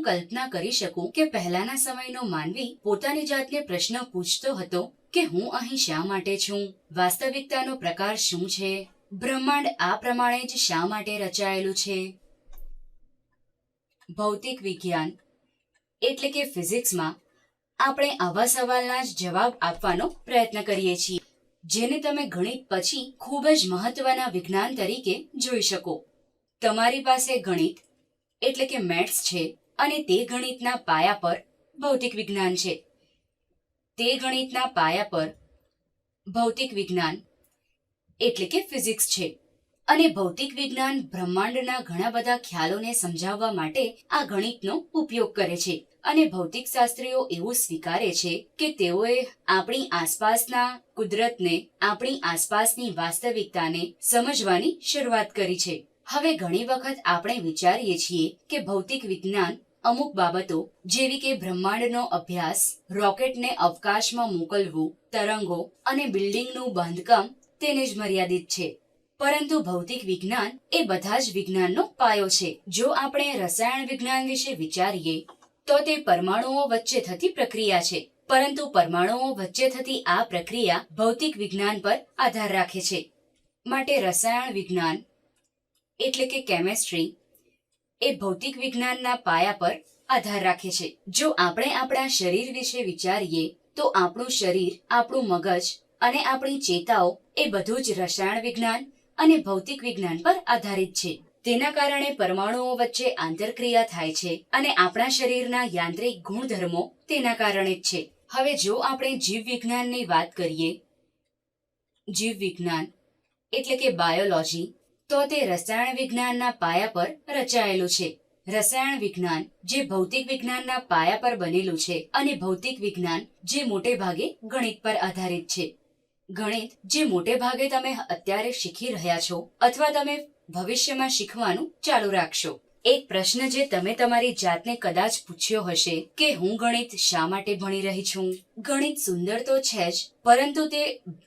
હું કલ્પના કરી શકું કે પહેલાના સમયનો માનવી પોતાની જાતને પ્રશ્ન પૂછતો હતો કે હું અહીં શા માટે છું? વાસ્તવિકતાનો પ્રકાર શું છે? બ્રહ્માંડ આ પ્રમાણે જ શા માટે રચાયેલું છે? ભૌતિક વિજ્ઞાન એટલે કે ફિઝિક્સમાં આપણે આવા સવાલના જ જવાબ આપવાનો પ્રયત્ન કરીએ છીએ, જેને તમે ગણિત પછી ખૂબ જ મહત્વના વિજ્ઞાન તરીકે જોઈ શકો. તમારી પાસે ગણિત એટલે કે મેથ્સ છે અને તે ગણિતના પાયા પર ભૌતિક વિજ્ઞાન છે. તે ગણિતના પાયા પર ભૌતિક વિજ્ઞાન એટલે કે ફિઝિક્સ છે. અને ભૌતિક વિજ્ઞાન બ્રહ્માંડના ઘણા બધા ખ્યાલોને સમજાવવા માટે આ ગણિતનો ઉપયોગ કરે છે. અને ભૌતિક શાસ્ત્રીઓ એવું સ્વીકારે છે કે તેઓએ આપણી આસપાસના કુદરતને, આપણી આસપાસની વાસ્તવિકતાને સમજવાની શરૂઆત કરી છે. હવે ઘણી વખત આપણે વિચારીએ છીએ કે ભૌતિક વિજ્ઞાન અમુક બાબતો જેવી કે બ્રહ્માંડનો અભ્યાસ, રોકેટને અવકાશમાં મોકલવું, તરંગો અને બિલ્ડિંગનું બાંધકામ તેને જ મર્યાદિત છે. પરંતુ ભૌતિક વિજ્ઞાન એ બધા જ વિજ્ઞાનનો પાયો છે. જો આપણે રસાયણ વિજ્ઞાન વિશે વિચારીએ, તો તે પરમાણુઓ વચ્ચે થતી પ્રક્રિયા છે. પરંતુ પરમાણુઓ વચ્ચે થતી આ પ્રક્રિયા ભૌતિક વિજ્ઞાન પર આધાર રાખે છે. માટે રસાયણ વિજ્ઞાન, એટલે કે કેમેસ્ટ્રી એ ભૌતિક વિજ્ઞાનના પાયા પર આધાર રાખે છે. જો આપણે આપણા શરીર વિશે વિચારીએ, તો આપણું શરીર, આપણું મગજ અને આપણી ચેતાઓ એ બધું જ રસાયણ વિજ્ઞાન અને ભૌતિક વિજ્ઞાન પર આધારિત છે. તેના કારણે પરમાણુઓ વચ્ચે આંતરક્રિયા થાય છે અને આપણા શરીરના યાંત્રિક ગુણધર્મો તેના કારણે જ છે. હવે જો આપણે જીવ વિજ્ઞાનની વાત કરીએ, જીવ વિજ્ઞાન એટલે કે બાયોલોજી તો તે રસાયણ વિજ્ઞાનના પાયા પર રચાયેલું છે. રસાયણ વિજ્ઞાન જે ભૌતિક વિજ્ઞાનના પાયા પર બનેલું છે અને ભૌતિક વિજ્ઞાન જે મોટે ભાગે ગણિત પર આધારિત છે. ગણિત જે મોટે ભાગે તમે અત્યારે શીખી રહ્યા છો અથવા તમે ભવિષ્યમાં શીખવાનું ચાલુ રાખશો. એક પ્રશ્ન જે તમે તમારી જાતને કદાચ પૂછ્યો હશે કે હું ગણિત શા માટે ભણી રહી છું? ગણિત સુંદર તો છે જ, પરંતુ તે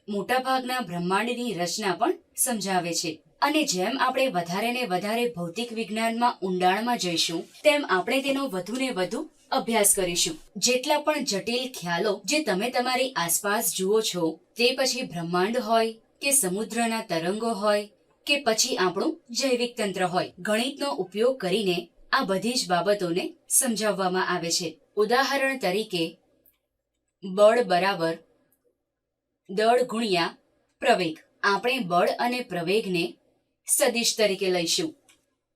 મોટાભાગના બ્રહ્માંડની રચના પણ સમજાવે છે. અને જેમ આપણે વધારે ને વધારે ભૌતિક વિજ્ઞાનમાં ઊંડાણમાં જઈશું, તેમ આપણે તેનો વધુ ને વધુ અભ્યાસ કરીશું. જેટલા પણ જટિલ ખ્યાલો જે તમે તમારી આસપાસ જુઓ છો, તે પછી બ્રહ્માંડ હોય, કે સમુદ્રના તરંગો હોય, કે પછી આપણું જૈવિક તંત્ર હોય. ગણિતનો ઉપયોગ કરીને આ બધી જ બાબતોને સમજાવવામાં આવે છે. ઉદાહરણ તરીકે, બળ બરાબર દળ ગુણ્યા પ્રવેગ. આપણે બળ અને પ્રવેગને સદિશ તરીકે લઈશું.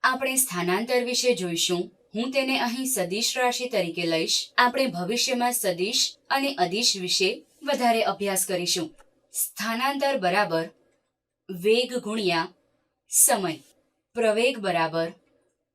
આપણે સ્થાનાંતર વિશે જોઈશું. હું તેને અહીં સદિશ રાશિ તરીકે લઈશ. આપણે ભવિષ્યમાં સદિશ અને અદિશ વિશે વધારે અભ્યાસ કરીશું. સ્થાનાંતર બરાબર વેગ ગુણ્યા સમય. પ્રવેગ બરાબર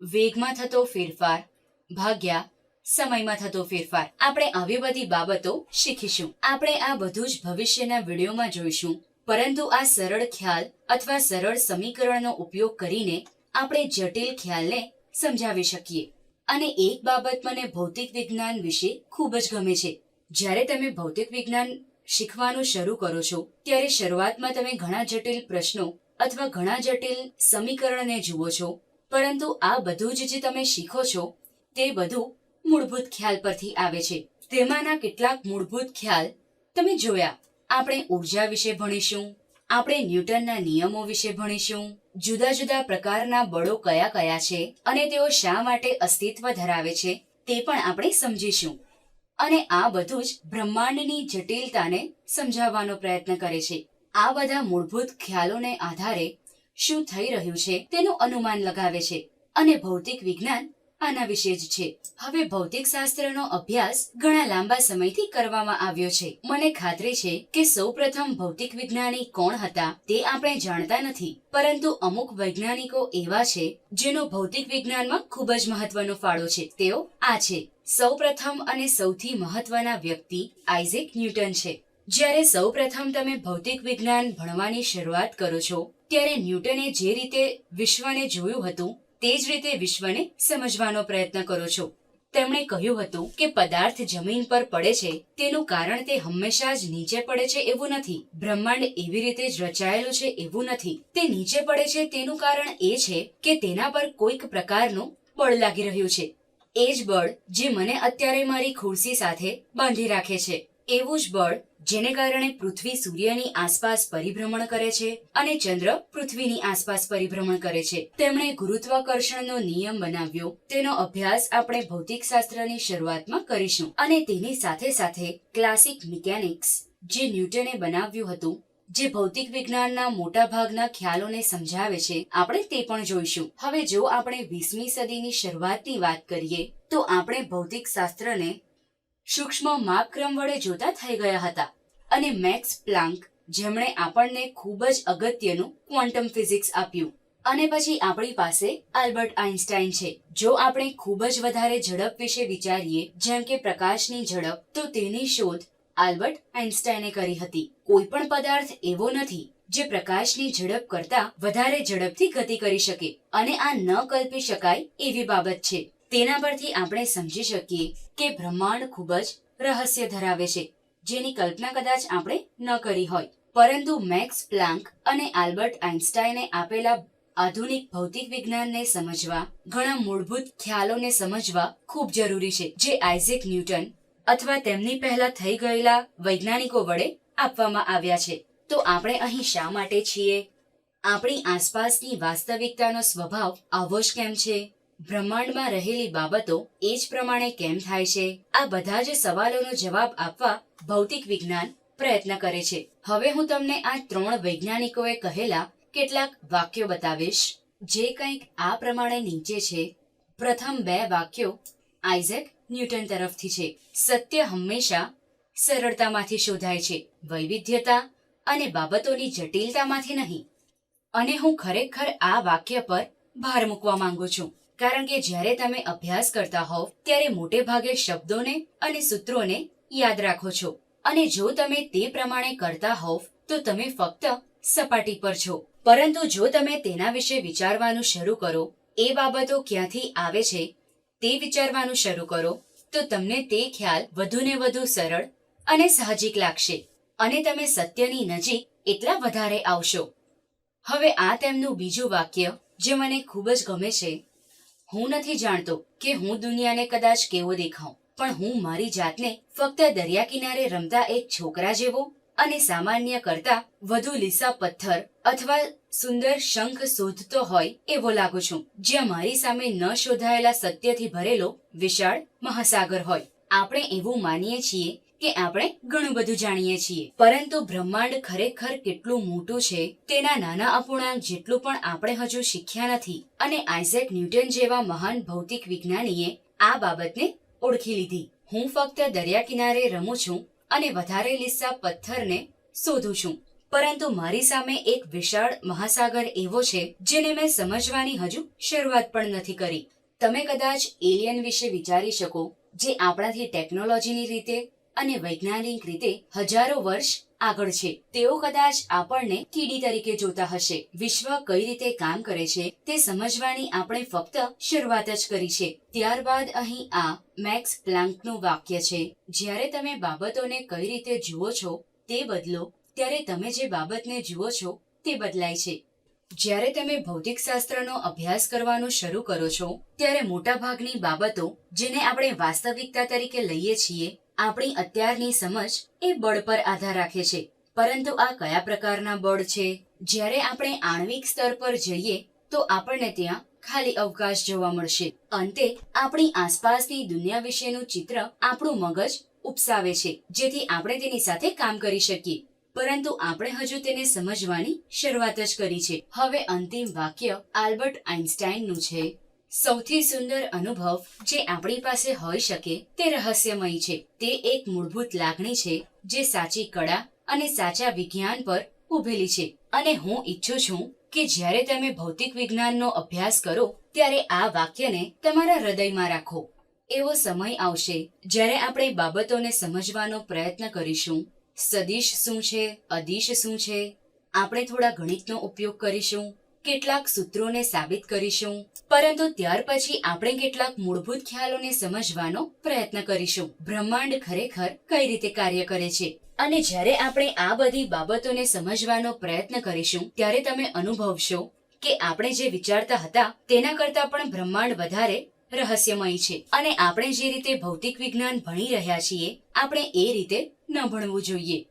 વેગમાં થતો ફેરફાર ભાગ્યા સમયમાં થતો ફેરફાર. આપણે આવી બધી બાબતો શીખીશું. આપણે આ બધું જ ભવિષ્યના વિડીયોમાં જોઈશું. પરંતુ આ સરળ ખ્યાલ અથવા સરળ સમીકરણનો ઉપયોગ કરીને આપણે જટિલ ખ્યાલને સમજાવી શકીએ. અને એક બાબત મને ભૌતિક વિજ્ઞાન વિશે ખૂબ જ ગમે છે. જ્યારે તમે ભૌતિક વિજ્ઞાન શીખવાનું શરૂ કરો છો, ત્યારે શરૂઆતમાં તમે ઘણા જટિલ પ્રશ્નો અથવા ઘણા જટિલ સમીકરણને જુઓ છો. પરંતુ આ બધું જ જે તમે શીખો છો, તે બધું મૂળભૂત ખ્યાલ પરથી આવે છે. તેમાંના કેટલાક મૂળભૂત ખ્યાલ તમે જોયા. આપણે ઊર્જા વિશે ભણીશું, આપણે ન્યૂટનના નિયમો વિશે ભણીશું, જુદા જુદા પ્રકારના બળો કયા કયા છે અને તેઓ શા માટે અસ્તિત્વ ધરાવે છે તે પણ આપણે સમજીશું. અને આ બધું જ બ્રહ્માંડની જટિલતાને સમજાવવાનો પ્રયત્ન કરે છે. આ બધા મૂળભૂત ખ્યાલોને આધારે શું થઈ રહ્યું છે તેનું અનુમાન લગાવે છે અને ભૌતિક વિજ્ઞાન આના વિશે જ છે. હવે ભૌતિક શાસ્ત્રનો અભ્યાસ ઘણા લાંબા સમયથી કરવામાં આવ્યો છે. મને ખાતરી છે કે સૌપ્રથમ ભૌતિક વિજ્ઞાની કોણ હતા તે આપણે જાણતા નથી. પરંતુ અમુક વૈજ્ઞાનિકો એવા છે જેનો ભૌતિક વિજ્ઞાનમાં ખૂબ જ મહત્વનો ફાળો છે. તેઓ આ છે. સૌપ્રથમ અને સૌથી મહત્વના વ્યક્તિ આઇઝેક ન્યૂટન છે. જ્યારે સૌપ્રથમ તમે ભૌતિક વિજ્ઞાન ભણવાની શરૂઆત કરો છો, ત્યારે ન્યૂટને જે રીતે વિશ્વને જોયું હતું તે જ રીતે વિશ્વને સમજવાનો પ્રયત્ન કરો છો. તેમણે કહ્યું હતું કે પદાર્થ જમીન પર પડે છે, તેનું કારણ તે હંમેશા જ નીચે પડે છે એવું નથી. બ્રહ્માંડ એવી રીતે જ રચાયેલું છે એવું નથી. તે નીચે પડે છે તેનું કારણ એ છે કે તેના પર કોઈક પ્રકારનું બળ લાગી રહ્યું છે. એ જ બળ જે મને અત્યારે મારી ખુરશી સાથે બાંધી રાખે છે. એવું જ બળ જેને કારણે પૃથ્વી સૂર્યની આસપાસ પરિભ્રમણ કરે છે અને ચંદ્ર પૃથ્વીની આસપાસ પરિભ્રમણ કરે છે. તેમણે ગુરુત્વાકર્ષણનો નિયમ બનાવ્યો. તેનો અભ્યાસ આપણે ભૌતિકશાસ્ત્રની શરૂઆતમાં કરીશું. અને તેની સાથે સાથે ક્લાસિક મિકેનિક્સ જે ન્યૂટને બનાવ્યું હતું, જે ભૌતિક વિજ્ઞાનના મોટા ભાગના ખ્યાલોને સમજાવે છે, આપણે તે પણ જોઈશું. હવે જો આપણે વીસમી સદીની શરૂઆતની વાત કરીએ, તો આપણે ભૌતિક શાસ્ત્રને સૂક્ષ્મ માપક્રમ વડે જોતા થઈ ગયા હતા અને મેક્સ પ્લાન્ક જેમણે આપણને ખૂબ જ અગત્યનું ક્વોન્ટમ ફિઝિક્સ આપ્યું. અને પછી આપણી પાસે આલ્બર્ટ આઇન્સ્ટાઇન છે. જો આપણે ખૂબ જ વધારે ઝડપ વિશે વિચારીએ, જેમ કે પ્રકાશની ઝડપ, તો તેની શોધ આલ્બર્ટ આઇન્સ્ટાઈને કરી હતી. કોઈ પણ પદાર્થ એવો નથી જે પ્રકાશની ઝડપ કરતા વધારે ઝડપથી ગતિ કરી શકે. અને આ ન કલ્પી શકાય એવી બાબત છે. તેના પરથી આપણે સમજી શકીએ કે બ્રહ્માંડ ખૂબ જ રહસ્ય ધરાવે છે, જેની કલ્પના કદાચ આપણે ન કરી હોય. પરંતુ મેક્સ પ્લાન્ક અને આલ્બર્ટ આઇન્સ્ટાઈને આપેલા આધુનિક ભૌતિક વિજ્ઞાનને સમજવા, ઘણા મૂળભૂત ખ્યાલોને સમજવા ખૂબ જરૂરી છે, જે આઇઝેક ન્યૂટન અથવા તેમની પહેલા થઈ ગયેલા વૈજ્ઞાનિકો વડે આપવામાં આવ્યા છે. તો આપણે અહીં શા માટે છીએ? આપણી આસપાસની વાસ્તવિકતાનો સ્વભાવ આવો જ કેમ છે? બ્રહ્માંડમાં રહેલી બાબતો એ જ પ્રમાણે કેમ થાય છે? આ બધા જ સવાલોનો જવાબ આપવા ભૌતિક વિજ્ઞાન પ્રયત્ન કરે છે. હવે હું તમને આ ત્રણ વૈજ્ઞાનિકોએ કહેલા કેટલાક વાક્યો બતાવીશ, જે કંઈક આ પ્રમાણે નીચે છે. પ્રથમ બે વાક્યો આઇઝેક ન્યૂટન તરફથી છે. સત્ય હંમેશા સરળતામાંથી શોધાય છે, વૈવિધ્યતા અને બાબતોની જટિલતામાંથી નહીં. અને હું ખરેખર આ વાક્ય પર ભાર મૂકવા માંગુ છું. કારણ કે જ્યારે તમે અભ્યાસ કરતા હોવ, ત્યારે મોટે ભાગે શબ્દોને અને સૂત્રોને યાદ રાખો છો. અને જો તમે તે પ્રમાણે કરતા હોવ, તો તમે ફક્ત સપાટી પર છો. પરંતુ જો તમે તેના વિશે વિચારવાનું શરૂ કરો, એ બાબતો ક્યાંથી આવે છે, તે વિચારવાનું શરૂ કરો, તો તમને તે ખ્યાલ વધુને વધુ સરળ અને સાહજિક લાગશે. અને તમે સત્યની નજીક એટલા વધારે આવશો. હવે આ તેમનું બીજું વાક્ય, જે મને ખૂબ જ ગમે છે હું નથી જાણતો કે હું દુનિયાને કદાચ કેવો દેખાઉં, પણ હું મારી જાતને ફક્ત દરિયા કિનારે રમતા એક છોકરા જેવો અને સામાન્ય કરતા વધુ લીસા પથ્થર અથવા સુંદર શંખ શોધતો હોય એવો લાગુ છું, જ્યાં મારી સામે ન શોધાયેલા સત્યથી ભરેલો વિશાળ મહાસાગર હોય. આપણે એવું માનીએ છીએ કે આપણે ઘણું બધું જાણીએ છીએ. પરંતુ બ્રહ્માંડ ખરેખર કેટલું મોટું છે, તેના નાના અપૂર્ણાંક જેટલું પણ આપણે હજુ શીખ્યા નથી. અને આઇઝેક ન્યૂટન જેવા મહાન ભૌતિક વિજ્ઞાનીએ આ બાબતને ઓળખી લીધી. હું ફક્ત દરિયા કિનારે રમું છું અને વધારે લિસ્સા પથ્થરને શોધું છું. પરંતુ મારી સામે એક વિશાળ મહાસાગર એવો છે, જેને મેં સમજવાની હજુ શરૂઆત પણ નથી કરી. તમે કદાચ એલિયન વિશે વિચારી શકો, જે આપણાથી ટેકનોલોજીની રીતે અને વૈજ્ઞાનિક રીતે હજારો વર્ષ આગળ છે. તેઓ કદાચ આપણને કીડી તરીકે જોતા હશે. વિશ્વ કઈ રીતે કામ કરે છે તે સમજવાની આપણે ફક્ત શરૂઆત જ કરી છે. ત્યારબાદ અહીં આ મેક્સ પ્લાન્કનું વાક્ય છે, જ્યારે તમે બાબતોને કઈ રીતે જુઓ છો તે બદલો, ત્યારે તમે જે બાબતને જુઓ છો તે બદલાય છે. જ્યારે તમે ભૌતિકશાસ્ત્રનો અભ્યાસ કરવાનું શરૂ કરો છો, ત્યારે મોટાભાગની બાબતો જેને આપણે વાસ્તવિકતા તરીકે લઈએ છીએ આપણી અત્યારની સમજ એ બળ પર આધાર રાખે છે. પરંતુ આ કયા પ્રકારના બળ છે? જ્યારે આપણે આણ્વિક સ્તર પર જઈએ, તો આપણને ત્યાં ખાલી અવકાશ જોવા મળશે. અંતે, આપણી આસપાસની દુનિયા વિશેનું ચિત્ર આપણું મગજ ઉપસાવે છે, જેથી આપણે તેની સાથે કામ કરી શકીએ. પરંતુ આપણે હજુ તેને સમજવાની શરૂઆત જ કરી છે. હવે અંતિમ વાક્ય આલ્બર્ટ આઇન્સ્ટાઈનનું છે. સૌથી સુંદર અનુભવ જે આપણી પાસે હોઈ શકે તે રહસ્યમય છે. તે એક મૂળભૂત લાગણી છે જે સાચી કળા અને સાચા વિજ્ઞાન પર ઉભેલી છે. અને હું ઈચ્છું છું કે જ્યારે તમે ભૌતિક વિજ્ઞાનનો અભ્યાસ કરો ત્યારે આ વાક્યને તમારા હૃદયમાં રાખો. એવો સમય આવશે જ્યારે આપણે બાબતોને સમજવાનો પ્રયત્ન કરીશું. સદિશ શું છે? અદિશ શું છે? આપણે થોડા ગણિતનો ઉપયોગ કરીશું. કેટલાક સૂત્રોને સાબિત કરીશું. પરંતુ ત્યાર પછી આપણે કેટલાક મૂળભૂત ખ્યાલોને સમજવાનો પ્રયત્ન કરીશું. બ્રહ્માંડ ખરેખર કઈ રીતે કાર્ય કરે છે? અને જ્યારે આપણે આ બધી બાબતોને સમજવાનો પ્રયત્ન કરીશું, ત્યારે તમે અનુભવશો કે આપણે જે વિચારતા હતા, તેના કરતાં પણ બ્રહ્માંડ વધારે રહસ્યમય છે. અને આપણે જે રીતે ભૌતિક વિજ્ઞાન ભણી રહ્યા છીએ, આપણે એ રીતે ન ભણવું જોઈએ.